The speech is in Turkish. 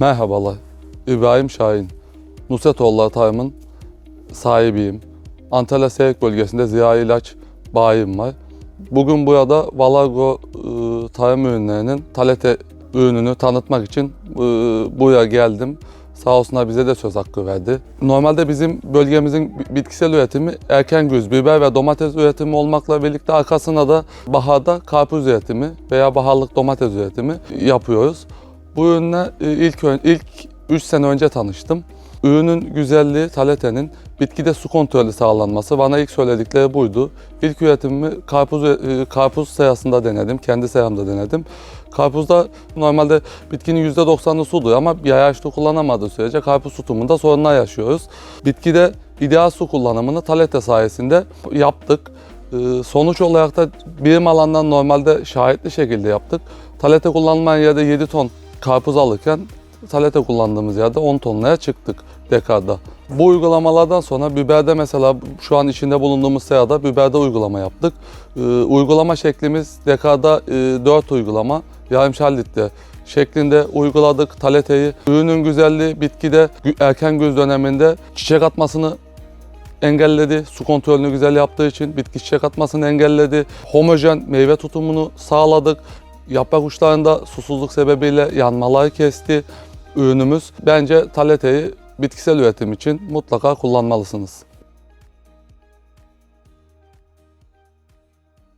Merhabalar, İbrahim Şahin. Nusretoğulları Tarım'ın sahibiyim. Antalya Seyek bölgesinde ziya ilaç bayim var. Bugün burada Valagro e, tarım ürünlerinin talete ürününü tanıtmak için e, buraya geldim. Sağ olsunlar bize de söz hakkı verdi. Normalde bizim bölgemizin bi- bitkisel üretimi erken güz, biber ve domates üretimi olmakla birlikte arkasına da baharda karpuz üretimi veya baharlık domates üretimi yapıyoruz. Bu ürünle e, ilk ilk 3 sene önce tanıştım. Ürünün güzelliği taletenin bitkide su kontrolü sağlanması bana ilk söyledikleri buydu. İlk üretimimi karpuz e, karpuz serasında denedim. Kendi seramda denedim. Karpuzda normalde bitkinin %90'ı sudur ama yayaçlı kullanamadığı sürece karpuz tutumunda sorunlar yaşıyoruz. Bitkide ideal su kullanımını talete sayesinde yaptık. Ee, Sonuç olarak da birim alandan normalde şahitli şekilde yaptık. Talete kullanmayan yerde 7 ton karpuz alırken talete kullandığımız yerde 10 tonlaya çıktık dekarda. Bu uygulamalardan sonra biberde mesela şu an içinde bulunduğumuz serada biberde uygulama yaptık. Ee, uygulama şeklimiz dekarda 4 uygulama yarımşar litre şeklinde uyguladık taleteyi. Ürünün güzelliği bitkide erken güz döneminde çiçek atmasını engelledi. Su kontrolünü güzel yaptığı için bitki çiçek atmasını engelledi. Homojen meyve tutumunu sağladık. Yaprak uçlarında susuzluk sebebiyle yanmaları kesti. Ürünümüz bence taleteyi bitkisel üretim için mutlaka kullanmalısınız.